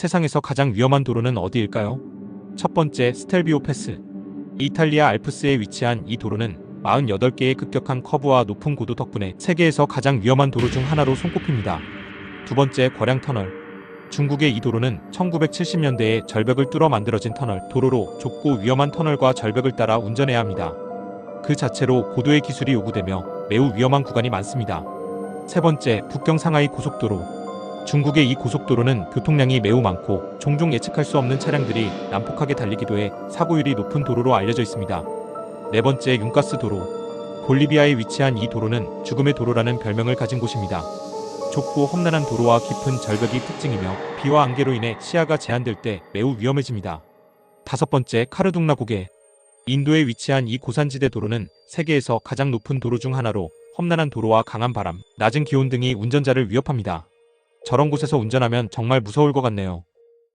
세상에서 가장 위험한 도로는 어디일까요? 첫 번째, 스텔비오 패스. 이탈리아 알프스에 위치한 이 도로는 48개의 급격한 커브와 높은 고도 덕분에 세계에서 가장 위험한 도로 중 하나로 손꼽힙니다. 두 번째, 거량 터널. 중국의 이 도로는 1970년대에 절벽을 뚫어 만들어진 터널, 도로로 좁고 위험한 터널과 절벽을 따라 운전해야 합니다. 그 자체로 고도의 기술이 요구되며 매우 위험한 구간이 많습니다. 세 번째, 북경 상하이 고속도로. 중국의 이 고속도로는 교통량이 매우 많고 종종 예측할 수 없는 차량들이 난폭하게 달리기도 해 사고율이 높은 도로로 알려져 있습니다. 네 번째, 윤가스 도로. 볼리비아에 위치한 이 도로는 죽음의 도로라는 별명을 가진 곳입니다. 좁고 험난한 도로와 깊은 절벽이 특징이며 비와 안개로 인해 시야가 제한될 때 매우 위험해집니다. 다섯 번째, 카르둥라 고개. 인도에 위치한 이 고산지대 도로는 세계에서 가장 높은 도로 중 하나로 험난한 도로와 강한 바람, 낮은 기온 등이 운전자를 위협합니다. 저런 곳에서 운전하면 정말 무서울 것 같네요.